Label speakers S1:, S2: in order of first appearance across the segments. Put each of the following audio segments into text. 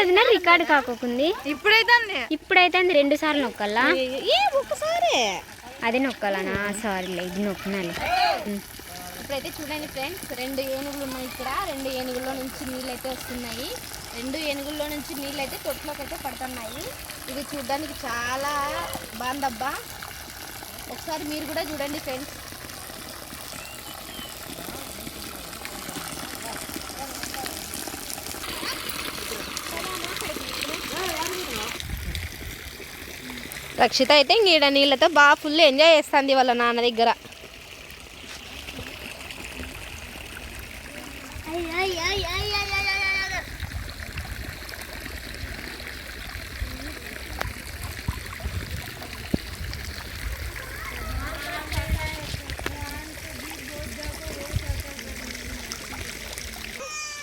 S1: వదిన రికార్డ్ కాకోకుంది.
S2: ఇప్పుడైతే
S1: ఇప్పుడైతే అది రెండు సార్లు నొక్కాలా
S2: ఏ ఒక్కసారి?
S1: అది నొక్కాలనా? సారీలే ఇది నొక్కినాలి.
S2: ఇప్పుడైతే చూడండి ఫ్రెండ్స్ రెండు ఏనుగులు ఉన్నాయి ఇక్కడ. రెండు ఏనుగుల్లో నుంచి నీళ్ళు అయితే వస్తున్నాయి. రెండు ఏనుగుల్లో నుంచి నీళ్ళు అయితే తొట్టులోకి అయితే పడుతున్నాయి. ఇది చూడడానికి చాలా బాగుందబ్బా. ఒకసారి మీరు కూడా చూడండి ఫ్రెండ్స్. రక్షిత అయితే ఇంక నీళ్ళతో బాగా ఫుల్ ఎంజాయ్ చేస్తుంది వాళ్ళ నాన్న దగ్గర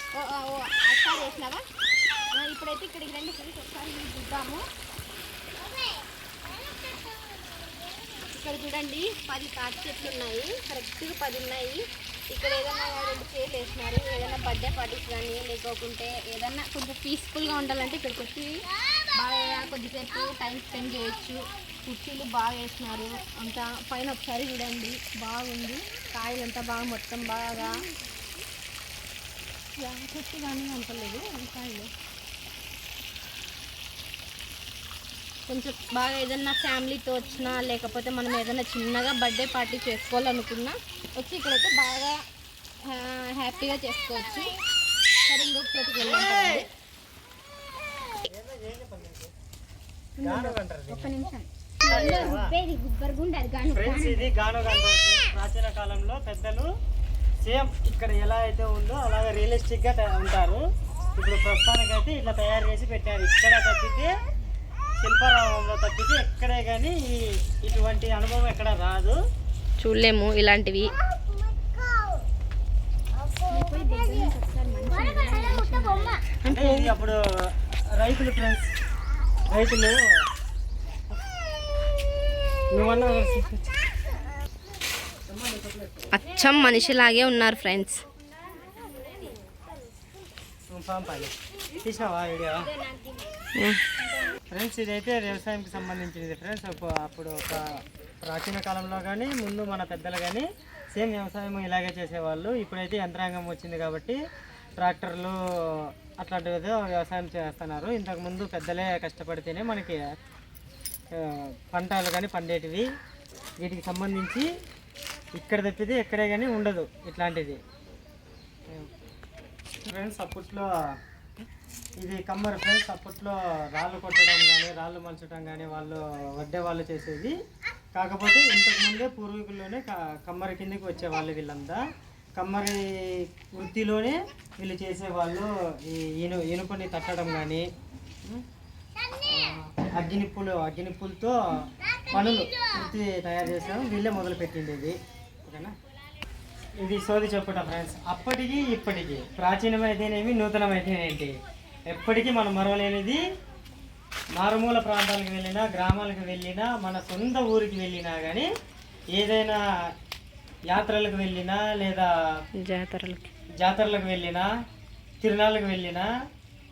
S2: ఓ, ఓ, ఓ, ఒకసారి వేసినావా ఆ, ఇప్పుడైతే ఇక్కడికి రండి ఫ్రెండ్స్ ఒకసారి మీరు చూద్దాము ఇక్కడ చూడండి పది తాటి చెట్లు ఉన్నాయి. కరెక్ట్గా పది ఉన్నాయి. ఇక్కడ ఏదైనా రెండు చైర్లు వేసినారు. ఏదైనా బర్త్డే పార్టీస్ కానీ లేకోకుంటే ఏదన్నా కొంచెం పీస్ఫుల్గా ఉండాలంటే ఇక్కడికి వచ్చి బాగా కొద్దిసేపు టైం స్పెండ్ చేయొచ్చు. కుర్చీలు బాగా వేసినారు. అంతా పైన ఒకసారి చూడండి. బాగుంది. కాయలంతా బాగా మొత్తం బాగా. జామ చెట్టు కానీ అంతలేదు కాయలు. కొంచెం బాగా ఏదన్నా ఫ్యామిలీతో వచ్చినా లేకపోతే మనం ఏదైనా చిన్నగా బర్త్డే పార్టీ చేసుకోవాలనుకున్నా వచ్చి ఇక్కడైతే బాగా హ్యాపీగా చేసుకోవచ్చు. సరే ఇంకొక చోటుకి వెళ్ళాం కదండి.
S1: ఒక్క నిమిషం. ఉప్పేది గుబ్బరు గుండారు గాను
S3: ఫ్రెండ్స్ ఇది గానుగ అంటారు ఫ్రెండ్స్. ప్రాచీన కాలంలో పెద్దలు సేమ్ ఇక్కడ ఎలా అయితే ఉందో అలాగే రియలిస్టిక్గా తయ- ఉంటారు. ఇప్పుడు ప్రస్తుతానికి అయితే ఇట్లా తయారు చేసి పెట్టారు. ఇక్కడ తప్పితే శిల్పారామంలో తప్పితే ఎక్కడే కానీ ఇటువంటి అనుభవం ఎక్కడ రాదు.
S2: చూడలేము ఇలాంటివి.
S3: అంటే ఇది అప్పుడు రైతులు ఫ్రెండ్స్ రైతులు. నువ్వన్నా
S2: అచ్చం మనిషిలాగే ఉన్నారు ఫ్రెండ్స్.
S3: తీసినావా వీడియో ఫ్రెండ్స్ ఇదైతే వ్యవసాయంకి సంబంధించినది ఫ్రెండ్స్. అప్పుడు ఒక ప్రాచీన కాలంలో కానీ ముందు మన పెద్దలు కానీ సేమ్ వ్యవసాయం ఇలాగే చేసేవాళ్ళు. ఇప్పుడైతే యంత్రాంగం వచ్చింది కాబట్టి ట్రాక్టర్లు అట్లాంటివి ఏదో వ్యవసాయం చేస్తున్నారు. ఇంతకుముందు పెద్దలే కష్టపడితేనే మనకి పంటలు కానీ పండేటివి. వీటికి సంబంధించి ఇక్కడ తప్పితే ఎక్కడే కానీ ఉండదు ఇట్లాంటిది. ఫ్రెండ్స్ అప్పట్లో ఇది కమ్మరు ఫ్రెండ్స్ అప్పట్లో రాళ్ళు కొట్టడం కానీ రాళ్ళు మలచడం కానీ వాళ్ళు వడ్డే వాళ్ళు చేసేది. కాకపోతే ఇంతకు ముందే పూర్వీకుల్లోనే కమ్మరి కిందకి వచ్చేవాళ్ళు వీళ్ళంతా. కమ్మరి వృత్తిలోనే వీళ్ళు చేసేవాళ్ళు ఈ ఇను ఇనుపని తట్టడం కానీ అగ్గినిప్పులు అగ్గినిప్పులతో పనులు వృత్తి తయారు చేసాం వీళ్ళే మొదలు పెట్టింది ఇది ఓకేనా? ఇది సోది చెప్పుట ఫ్రెండ్స్. అప్పటికి ఇప్పటికి ప్రాచీనమైతేనేమి నూతనమైతేనేంటి? ఎప్పటికీ మనం మరవలేనిది మారుమూల ప్రాంతాలకు వెళ్ళినా గ్రామాలకు వెళ్ళినా మన సొంత ఊరికి వెళ్ళినా కానీ ఏదైనా యాత్రలకు వెళ్ళినా లేదా
S2: జాతరలకి.
S3: జాతరలకు వెళ్ళినా తిరునాళ్ళకు వెళ్ళినా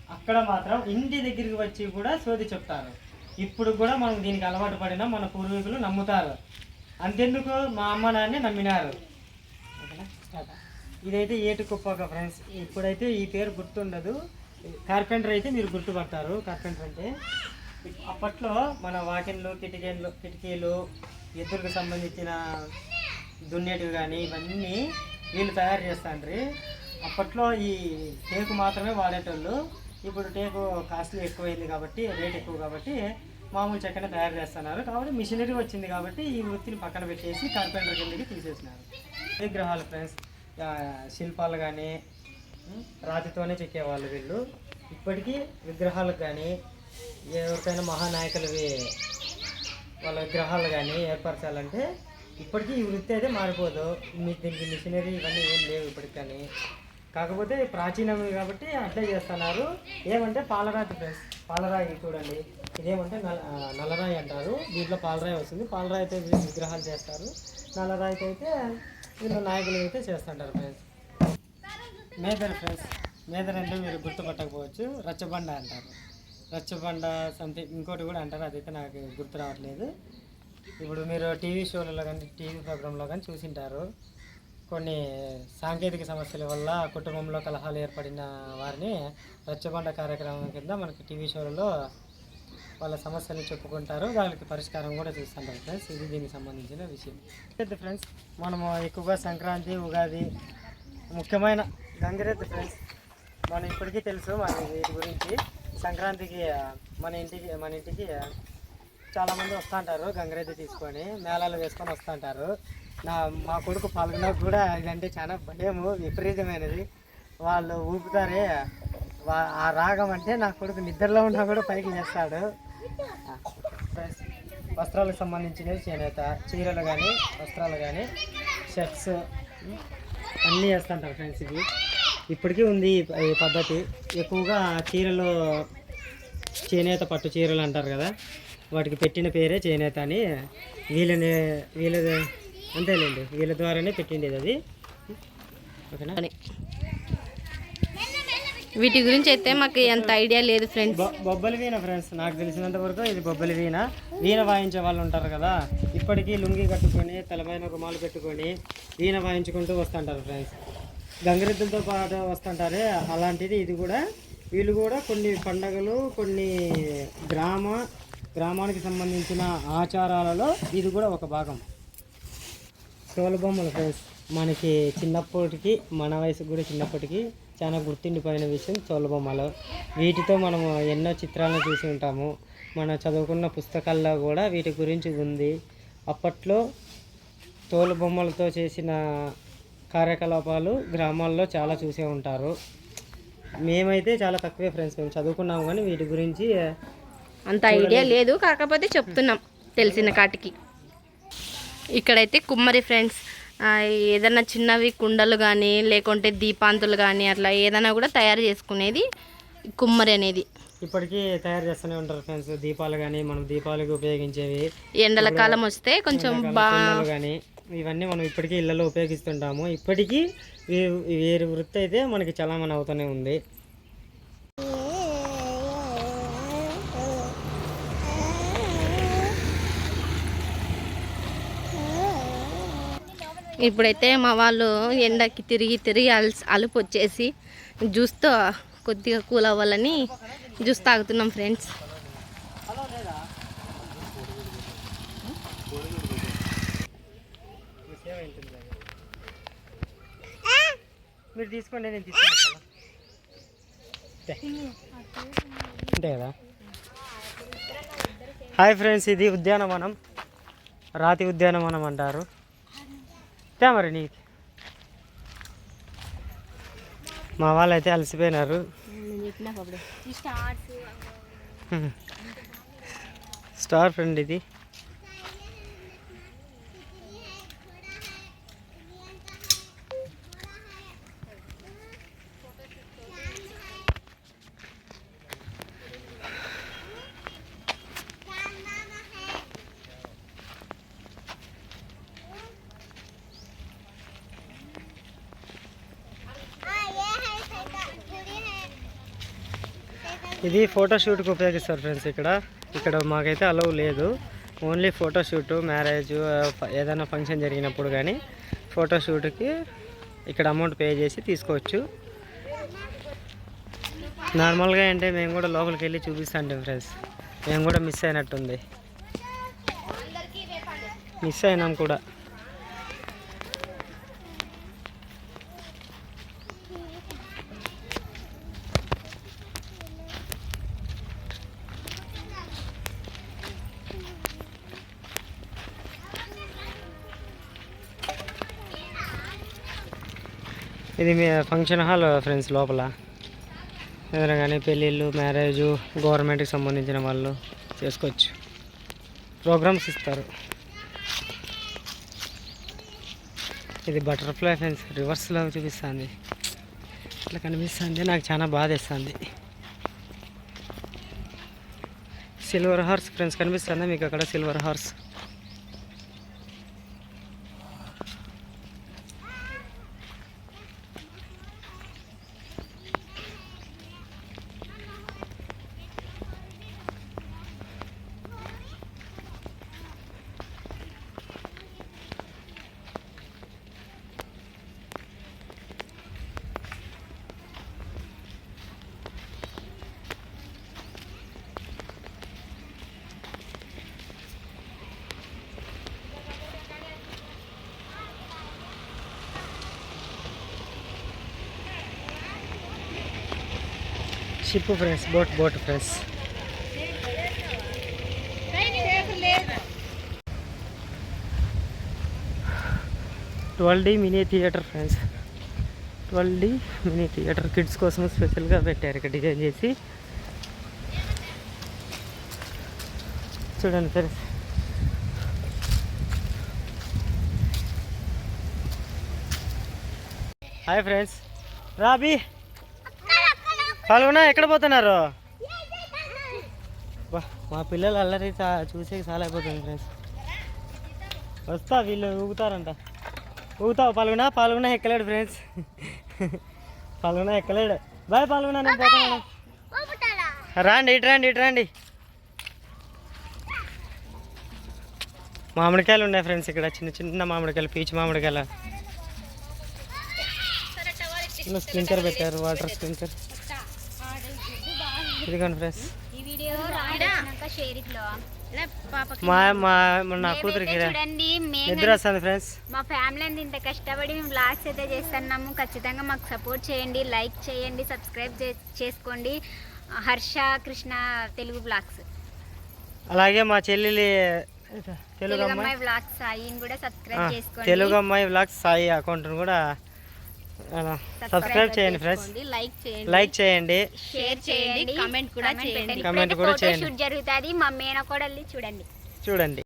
S3: అక్కడ మాత్రం ఇంటి దగ్గరికి వచ్చి కూడా సోది చెప్తారు. ఇప్పుడు కూడా మనం దీనికి అలవాటు పడినా మన పూర్వీకులు నమ్ముతారు. అంతెందుకు? మా అమ్మ నాన్నే నమ్మినారు. ఇదైతే ఏటు కుప్పక ఫ్రెండ్స్. ఇప్పుడైతే ఈ పేరు గుర్తుండదు. కార్పెంటర్ అయితే మీరు గుర్తుపడతారు కార్పెంటర్ అంటే. అప్పట్లో మన వాకిన్లు కిటికీలు కిటికీలు ఎద్దులకు సంబంధించిన దున్నేటివి కానీ ఇవన్నీ వీళ్ళు తయారు చేస్తాండ్రి. అప్పట్లో ఈ టేకు మాత్రమే వాడేటోళ్ళు. ఇప్పుడు టేకు కాస్ట్లీ ఎక్కువైంది కాబట్టి రేట్ ఎక్కువ కాబట్టి మామూలు చెక్కనే తయారు చేస్తున్నారు. కాబట్టి మిషనరీ వచ్చింది కాబట్టి ఈ వృత్తిని పక్కన పెట్టేసి కార్పెంటర్ కిందకి తీసేసినారు. విగ్రహాలు ఫ్రెండ్స్ శిల్పాలు కానీ రాతితోనే చెక్కేవాళ్ళు వీళ్ళు. ఇప్పటికీ విగ్రహాలకు కానీ ఎవరికైనా మహానాయకులవి వాళ్ళ విగ్రహాలు కానీ ఏర్పరచాలంటే ఇప్పటికీ ఈ వృత్తి అయితే మారిపోదు. మీ దీనికి మిషనరీ ఇవన్నీ ఏం లేవు ఇప్పటికి కానీ. కాకపోతే ప్రాచీనమే కాబట్టి అట్లే చేస్తున్నారు. ఏమంటే పాలరాతి ఫ్రెండ్స్ పాలరాయి చూడండి. ఇదేమంటే నల్ల నల్లరాయి అంటారు. దీంట్లో పాలరాయి వస్తుంది. పాలరాయితో విగ్రహాలు చేస్తారు. నల్లరాయితో అయితే వీళ్ళు నాయకులు అయితే చేస్తుంటారు ఫ్రెండ్స్. మేదర్ ఫ్రెండ్స్ మేదర్ అంటే మీరు గుర్తుపట్టకపోవచ్చు రచ్చబండ అంటారు. రచ్చబండ సంథింగ్ ఇంకోటి కూడా అంటారు అదైతే నాకు గుర్తు రావట్లేదు. ఇప్పుడు మీరు టీవీ షోలలో కానీ టీవీ ప్రోగ్రాంలో కానీ చూసింటారు. కొన్ని సాంకేతిక సమస్యల వల్ల కుటుంబంలో కలహాలు ఏర్పడిన వారిని రచ్చబండ కార్యక్రమం కింద మనకి టీవీ షోలలో వాళ్ళ సమస్యలు చెప్పుకుంటారు. వాళ్ళకి పరిష్కారం కూడా చూస్తుంటారు ఫ్రెండ్స్. ఇది దీనికి సంబంధించిన విషయం. ఫ్రెండ్స్ మనము ఎక్కువగా సంక్రాంతి ఉగాది ముఖ్యమైన గంగిరెద్దు ఫ్రెండ్స్ మనం ఇప్పటికీ తెలుసు మన వీటి గురించి. సంక్రాంతికి మన ఇంటికి మన ఇంటికి చాలామంది చాలామంది వస్తుంటారు గంగిరెద్దు తీసుకొని మేళాలు వేసుకొని వస్తుంటారు. నా మా కొడుకు పాల్గొనకు కూడా ఇదంటే చాలా భయము విపరీతమైనది. వాళ్ళు ఊపుతారే ఆ రాగం అంటే నా కొడుకు నిద్రలో ఉన్నా కూడా పైకి చేస్తాడు ఫ్రెండ్స్, వస్త్రాలకు సంబంధించినవి చేనేత చీరలు కానీ వస్త్రాలు కానీ షర్ట్స్ అన్నీ వేస్తుంటారు ఫ్రెండ్స్ ఇవి. ఇప్పటికీ ఉంది ఈ పద్ధతి. ఎక్కువగా చీరలు చేనేత పట్టు చీరలు అంటారు కదా వాటికి పెట్టిన పేరే చేనేత అని. వీళ్ళని వీళ్ళ అంతేలేండి. వీళ్ళ ద్వారానే పెట్టిండేది అది. ఓకేనా?
S2: వీటి గురించి అయితే మాకు ఎంత ఐడియా లేదు ఫ్రెండ్స్.
S3: బొబ్బలి వీణ ఫ్రెండ్స్ నాకు తెలిసినంత వరకు ఇది బొబ్బలి వీణ. వీణ వాయించే వాళ్ళు ఉంటారు కదా ఇప్పటికీ లుంగి కట్టుకొని తలపైన రుమాలు పెట్టుకొని వీణ వాయించుకుంటూ వస్తుంటారు ఫ్రెండ్స్. గంగరెద్దులతో పాటు వస్తుంటారే అలాంటిది ఇది కూడా. వీళ్ళు కూడా కొన్ని పండగలు కొన్ని గ్రామ గ్రామానికి సంబంధించిన ఆచారాలలో ఇది కూడా ఒక భాగం. తోలుబొమ్మలు ఫ్రెండ్స్ మనకి చిన్నప్పటికి మన వయసు కూడా చిన్నప్పటికి చాలా గుర్తుండిపోయిన విషయం తోలుబొమ్మలు వీటితో మనము ఎన్నో చిత్రాలను చూసి ఉంటాము. మన చదువుకున్న పుస్తకాల్లో కూడా వీటి గురించి ఉంది. అప్పట్లో తోలుబొమ్మలతో చేసిన కార్యకలాపాలు గ్రామాల్లో చాలా చూసే ఉంటారు. మేమైతే చాలా తక్కువే ఫ్రెండ్స్. మేము చదువుకున్నాము కానీ వీటి గురించి
S2: అంత ఐడియా లేదు. కాకపోతే చెప్తున్నాం తెలిసిన కాటికి. ఇక్కడైతే కుమ్మరి ఫ్రెండ్స్. ఏదైనా చిన్నవి కుండలు కానీ లేకుంటే దీపాంతులు కానీ అట్లా ఏదైనా కూడా తయారు చేసుకునేది కుమ్మరి అనేది.
S3: ఇప్పటికీ తయారు చేస్తూనే ఉంటారు ఫ్రెండ్స్. దీపాలు కానీ మనం దీపాలకు ఉపయోగించేవి.
S2: ఎండల కాలం వస్తే కొంచెం బా
S3: కుండలు కానీ ఇవన్నీ మనం ఇప్పటికీ ఇళ్ళలో ఉపయోగిస్తుంటాము. ఇప్పటికీ వీరి వృత్తి అయితే మనకి చలామణి అవుతూనే ఉంది.
S2: ఇప్పుడైతే మా వాళ్ళు ఎండకి తిరిగి తిరిగి అలసి అలుపు వచ్చేసి జ్యూస్తో కొద్దిగా కూల్ అవ్వాలని జ్యూస్ తాగుతున్నాం ఫ్రెండ్స్.
S3: మీరు తీసుకోండి నేను తీసుకున్నాను అంతే కదా? హాయ్ ఫ్రెండ్స్ ఇది ఉద్యానవనం రాతి ఉద్యానవనం అంటారు. తే మరి నీకు. మా వాళ్ళు అయితే అలసిపోయినారు స్టార్ ఫ్రెండ్ ఇది. ఇది ఫోటోషూట్కి ఉపయోగిస్తారు ఫ్రెండ్స్ ఇక్కడ. ఇక్కడ మాకైతే అలవ్ లేదు. ఓన్లీ ఫోటోషూట్ మ్యారేజ్ ఏదైనా ఫంక్షన్ జరిగినప్పుడు కానీ ఫోటోషూట్కి ఇక్కడ అమౌంట్ పే చేసి తీసుకోవచ్చు. నార్మల్గా అంటే మేము కూడా లోపలికి వెళ్ళి చూపిస్తాంటాం ఫ్రెండ్స్ మేము కూడా మిస్ అయినట్టుంది. మిస్ అయినాం కూడా. ఇది మీ ఫంక్షన్ హాల్ ఫ్రెండ్స్ లోపల. ఏదైనా కానీ పెళ్ళిళ్ళు మ్యారేజ్ గవర్నమెంట్కి సంబంధించిన వాళ్ళు చేసుకోవచ్చు. ప్రోగ్రామ్స్ ఇస్తారు. ఇది బటర్ఫ్లై ఫ్రెండ్స్ రివర్స్లో చూపిస్తుంది. ఇట్లా కనిపిస్తుంది. నాకు చాలా బాధేస్తుంది సిల్వర్ హార్స్ ఫ్రెండ్స్ కనిపిస్తుందా? మీకు అక్కడ silver horse ship friends boat boat friends twelve D mini theatre friends twelve D mini theatre kids కోసం స్పెషల్గా పెట్టారు ఇక్కడ డిజైన్ చేసి. చూడండి ఫ్రెండ్స్ హాయ్ ఫ్రెండ్స్ రాబీ. పాల్గొనా ఎక్కడ పోతున్నారు? మా పిల్లలు అల్లరి చూసే చాలా అయిపోతుంది ఫ్రెండ్స్. వస్తా వీళ్ళు ఊగుతారంట. ఊగుతావు పాల్గొనా పాల్గొనా ఎక్కలేడు ఫ్రెండ్స్. పాల్గొనా ఎక్కలేడు. బాయ్ పాల్గొనా నేను పోతాను. రాండి ఇటు రండి ఇటు రండి. మామిడికాయలు ఉన్నాయి ఫ్రెండ్స్ ఇక్కడ. చిన్న చిన్న మామిడికాయలు పీచు మామిడికాయలు. స్ప్రింకర్ పెట్టారు వాటర్ స్ప్రింకర్. ఇదిగోండి ఫ్రెండ్స్. మా మా నా కూతురికి
S1: చూడండి మేము
S3: నిద్ర వస్తుంది ఫ్రెండ్స్.
S1: మా ఫ్యామిలీ అంతా ఇంత కష్టపడి మేము బ్లాగ్స్ అయితే చేస్తున్నాము. ఖచ్చితంగా మాకు సపోర్ట్ చేయండి లైక్ చేయండి సబ్స్క్రైబ్ చేసుకోండి. హర్ష కృష్ణ తెలుగు బ్లాగ్స్
S3: అలాగే మా చెల్లెలి తెలుగు అమ్మాయి.
S1: బ్లాగ్స్ సాయిని కూడా సబ్స్క్రైబ్ చేసుకోండి.
S3: తెలుగు అమ్మాయి వ్లాగ్స్ సాయి అకౌంట్ను కూడా సబ్స్క్రైబ్ చేయండి ఫ్రెండ్స్
S2: లైక్ చేయండి
S3: లైక్ చేయండి.
S2: షేర్ చేయండి కామెంట్ కూడా చేయండి.
S3: Comment కూడా చేయండి.
S1: షూట్ జరుగుతుంది మా మేనకోడల్ని చూడండి.
S3: చూడండి.